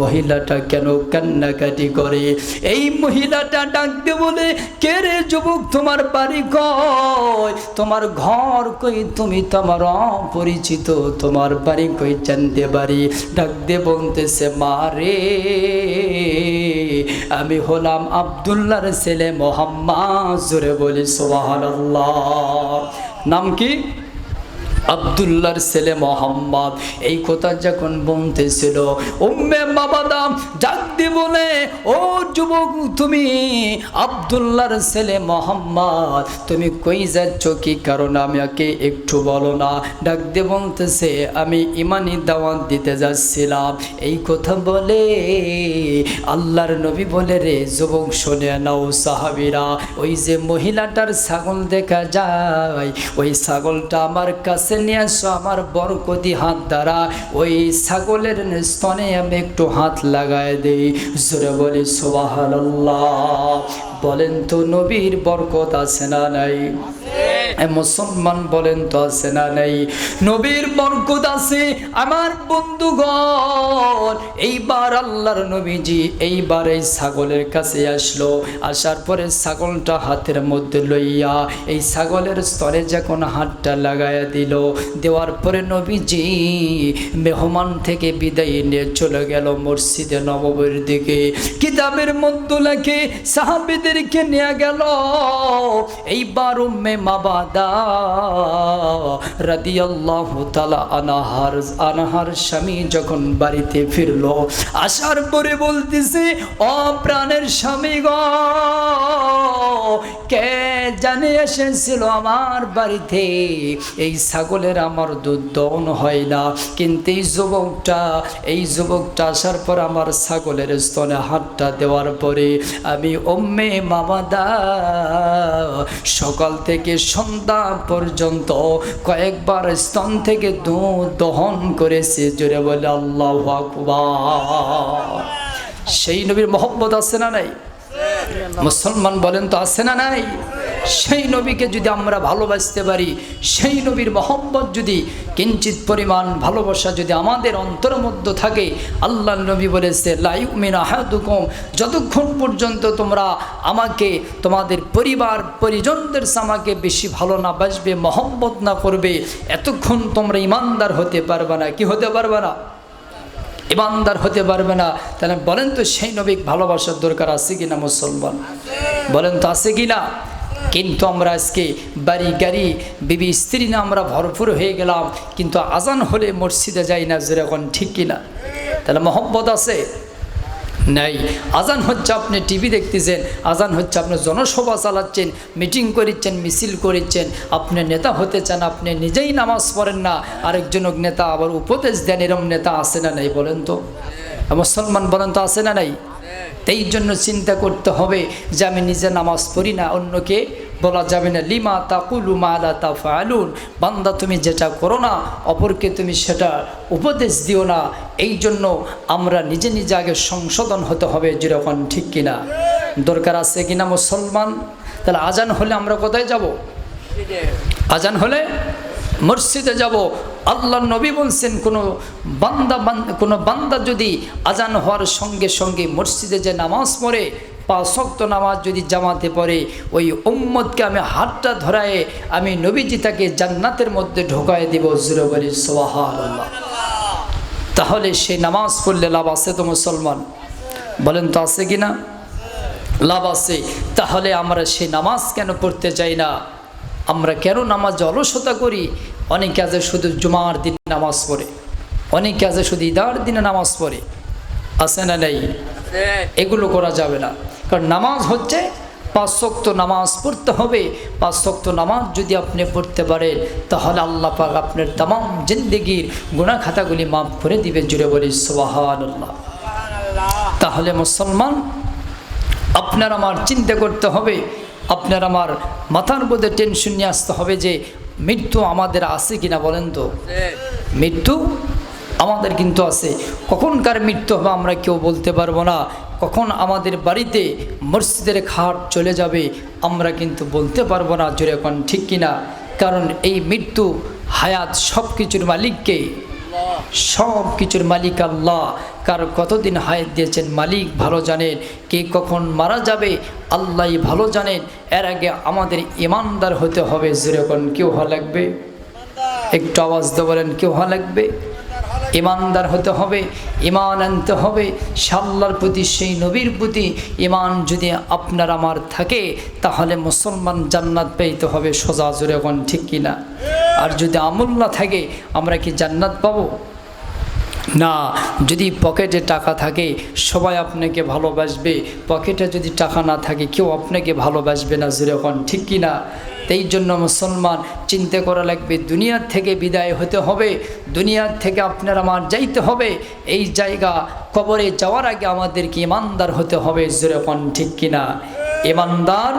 মহিলাটা কেন কান্নাকাটি করে? এই মহিলাটা ডাকতে বলে, কে রে যুবক, তোমার বাড়ি কই? তোমার ঘর কই? তুমি তোমার অপরিচিত, তোমার বাড়ি কই জানতে পারি? ডাকতে বলতেছে, মা রে, আমি হলাম আবদুল্লাহর ছেলে মোহাম্মদ। জোরে বলি সোহানাল্লাহ নাম কি? আবদুল্লাহর ছেলে মোহাম্মদ, এই কথা যখন বলতেছিল, উম্মে বাবাদাম জাগদি বলে, ও যুবক, তুমি আবদুল্লাহর ছেলে মোহাম্মদ, তুমি কই যাচ্ছ, কি কারণ আমাকে একটু বলো না? ডাক বলতেছে, আমি ইমানি দাওয়াত দিতে যাচ্ছিলাম। এই কথা বলে আল্লাহর নবী বলে, রে যুবক, শোনে নাও সাহাবিরা, ওই যে মহিলাটার ছাগল দেখা যায়, ওই ছাগলটা আমার কাছে নিয়ে আসো, আমার বরকতি হাত দ্বারা। ওই ছাগলের স্তনে আমি একটু হাত লাগায় দিই। জোরে বলি সোবাহ বলেন তো, নবীর বরকত আছে না নাই? মুসলমান বলেন তো আছে না নাই? নবীর বরকত আছে আমার বন্ধুগণ। এইবার আল্লাহর নবীজি এইবার এই ছাগলের কাছে আসলো। আসার পরে ছাগলটা হাতের মধ্যে লইয়া এই ছাগলের স্তরে যখন হাতটা লাগাইয়া দিল, দেওয়ার পরে নবীজি মেহমান থেকে বিদায় নিয়ে চলে গেল মসজিদে নববীর দিকে। কিতাবের মধ্যে লেখে সাহাবিদেরকে নিয়ে গেল। এইবার উম্মে বাড়িতে ফিরলো, আসার পরে স্বামী আমার বাড়িতে? এই ছাগলের আমার দুধ দহন হয় না। কিন্তু এই যুবকটা এই যুবকটা আসার পর আমার ছাগলের স্তনে হাতটা দেওয়ার পরে আমি ওম্মে মামাদা, সকাল থেকে সন্ধ্যা পর্যন্ত কয়েকবার স্তন থেকে দুধ দহন করেছে। জোরে বলে আল্লাহ সেই নবীর মোহাম্মদ আছে না নাই? মুসলমান বলেন তো আছে না নাই? সেই নবীকে যদি আমরা ভালোবাসতে পারি, সেই নবীর মহব্বত যদি, কিঞ্চিত পরিমাণ ভালোবাসা যদি আমাদের অন্তর মধ্যে থাকে আল্লাহ নবী বলেছে লাইমিন আহাদুকুম যতক্ষণ পর্যন্ত তোমরা আমাকে, তোমাদের পরিবার, পরিজনদের আমাকে বেশি ভালো না বাসবে, মহব্বত না করবে, এতক্ষণ তোমরা ইমানদার হতে পারবে না। কি হতে পারবে না? ইমানদার হতে পারবে না। তাহলে বলেন তো, সেই নবী ভালোবাসার দরকার আছে কিনা মুসলমান? বলেন তো, আছে কিনা? কিন্তু আমরা আজকে বাড়ি গাড়ি, বিবি স্ত্রী না আমরা ভরপুর হয়ে গেলাম, কিন্তু আজান হলে মসজিদে যাই না যেরকম ঠিক কিনা তাহলে মহব্বত আছে? নাই। আজান হচ্ছে আপনি টিভি দেখতেছেন, আজান হচ্ছে আপনি জনসভা চালাচ্ছেন, মিটিং করিচ্ছেন, মিছিল করিচ্ছেন, আপনি নেতা হতে চান, আপনি নিজেই নামাজ পড়েন না, আরেকজন নেতা আবার উপদেশ দেন, এরম নেতা আছে না নাই বলেন তো? মুসলমান বলেন তো আছে না নাই? এই জন্য চিন্তা করতে হবে যে আমি নিজে নামাজ পড়ি না, অন্যকে বলা যাবে না, লিমা তাকুলু মালা তা ফালুন বান্দা তুমি যেটা করো না, অপরকে তুমি সেটা উপদেশ দিও না। এই জন্য আমরা নিজে নিজে আগে সংশোধন হতে হবে, যেরকম ঠিক কিনা। দরকার আছে কিনা মুসলমান? তাহলে আজান হলে আমরা কোথায় যাব? আজান হলে মসজিদে যাব। আল্লাহ নবী বলছেন, কোনো বান্দা কোনো বান্দা যদি আজান হওয়ার সঙ্গে সঙ্গে মসজিদে যে নামাজ পড়ে পাঁচক্ত নামাজ যদি জামাতে পড়ে, ওই উম্মদকে আমি হাতটা ধরায়ে আমি নবীজি তাকে জান্নাতের মধ্যে ঢোকায় দিব জুরে বলি সোহার তাহলে সে নামাজ পড়লে লাভ আছে তো মুসলমান? বলেন তো আছে কি না? লাভ আছে। তাহলে আমরা সেই নামাজ কেন পড়তে চাই না? আমরা কেন নামাজ অলসতা করি? অনেকে আছে শুধু জুমার দিন নামাজ পড়ে, অনেকে আছে শুধু ইদার দিনে নামাজ পড়ে। আছে না নেই? এগুলো করা যাবে না। কারণ নামাজ হচ্ছে পাঁচ শক্ত নামাজ পড়তে হবে। পাঁচ শক্ত নামাজ যদি আপনি পড়তে পারেন, তাহলে আল্লাহ পাক আপনার তাম জিন্দিগির গুণা খাতাগুলি মাফ করে দিবে জুড়ে বলি সোহান তাহলে মুসলমান, আপনার আমার চিন্তা করতে হবে, আপনার আমার মাথার মধ্যে টেনশন নিয়ে আসতে হবে যে মৃত্যু আমাদের আছে কিনা বলেন তো? মৃত্যু আমাদের কিন্তু আছে। কখনকার মৃত্যু হবে আমরা কেউ বলতে পারব না। কখন আমাদের বাড়িতে মসজিদের খাট চলে যাবে আমরা কিন্তু বলতে পারব না জোরে এখন ঠিক কিনা। কারণ এই মৃত্যু হায়াত সব কিছুর মালিককে সব কিছুর মালিক আল্লাহ। কার কতদিন হায়াত দিয়েছেন মালিক ভালো জানেন, কে কখন মারা যাবে আল্লাহ ভালো জানেন, এর আগে আমাদের ইমানদার হতে হবে যেরকম কেউ হওয়া লাগবে? একটু আওয়াজ দিয়ে বলেন, কেউ হওয়া লাগবে? ইমানদার হতে হবে, ইমান আনতে হবে, সাল্লার প্রতি, সেই নবীর প্রতি ইমান যদি আপনার আমার থাকে, তাহলে মুসলমান জান্নাত পেইতে হবে, সোজা জোরে ঠিক কিনা? আর যদি আমল না থাকে, আমরা কি জান্নাত পাবো? না, যদি পকেটে টাকা থাকে, সবাই আপনাকে ভালোবাসবে। পকেটে যদি টাকা না থাকে, কেউ আপনাকে ভালোবাসবে না যেরকম ঠিক কি না? এই জন্য মুসলমান চিন্তা করা লাগবে, দুনিয়ার থেকে বিদায় হতে হবে, দুনিয়ার থেকে আপনার আমার যাইতে হবে। এই জায়গা কবরে যাওয়ার আগে আমাদেরকে ইমানদার হতে হবে যেরকম ঠিক কিনা ইমানদার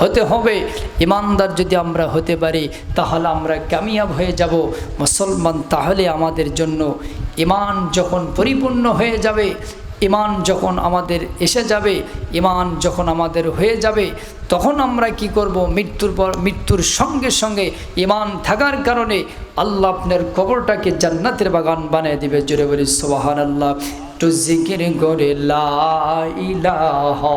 হতে হবে। ইমানদার যদি আমরা হতে পারি, তাহলে আমরা কামিয়াব হয়ে যাব। মুসলমান তাহলে আমাদের জন্য ইমান যখন পরিপূর্ণ হয়ে যাবে ইমান যখন আমাদের এসে যাবে ইমান যখন আমাদের হয়ে যাবে, তখন আমরা কি করব? মৃত্যুর পর, মৃত্যুর সঙ্গে সঙ্গে ইমান থাকার কারণে আল্লাহ আপনার কবরটাকে জান্নাতের বাগান বানিয়ে দিবে। জোরে বলি সোবাহান আল্লাহ টু জিকির ইলাহা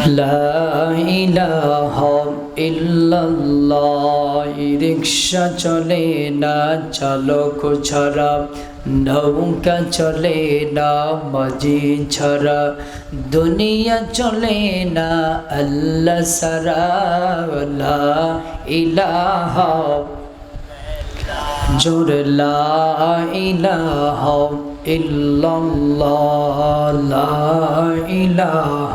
ইলাহ লা ইলাহ ইল্লাল্লাহ রিক্সা চলে না, চালক ছাড়া, নৌকা চলে না, মাঝি ছাড়া, দুনিয়া চলে না, আল্লাহ সারা ইলাহ জোর লা ইলাহ ইল্লাল্লাহ, লা ইলাহ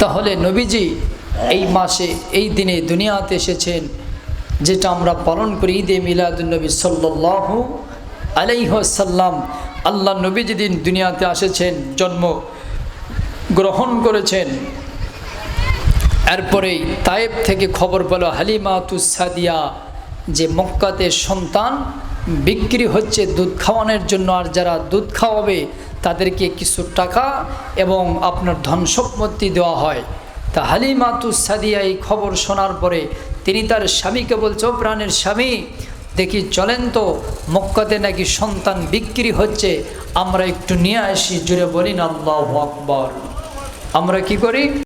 তাহলে নবীজি এই মাসে, এই দিনে দুনিয়াতে এসেছেন, যেটা আমরা পালন করি ঈদে মিলাদুলনবী সাল্লাহ আলাইসাল্লাম আল্লাহ নবী যেদিন দুনিয়াতে আসেছেন, জন্ম গ্রহণ করেছেন, এরপরেই তায়েব থেকে খবর পেল হালিমা তুসাদিয়া যে মক্কাতে সন্তান বিক্রি হচ্ছে দুধ খাওয়ানোর জন্য, আর যারা দুধ খাওয়াবে তাদেরকে কিছু টাকা এবং আপনার ধন দেওয়া হয়। তা হালিমাতু সাদিয়া এই খবর শোনার পরে তিনি তার স্বামীকে বলছে, "ও প্রাণের স্বামী, দেখি চলেন তো, মক্কাতে নাকি সন্তান বিক্রি হচ্ছে, আমরা একটু নিয়ে আসি। জুড়ে বলি না আল্লাহ আকবর। আমরা কি করি?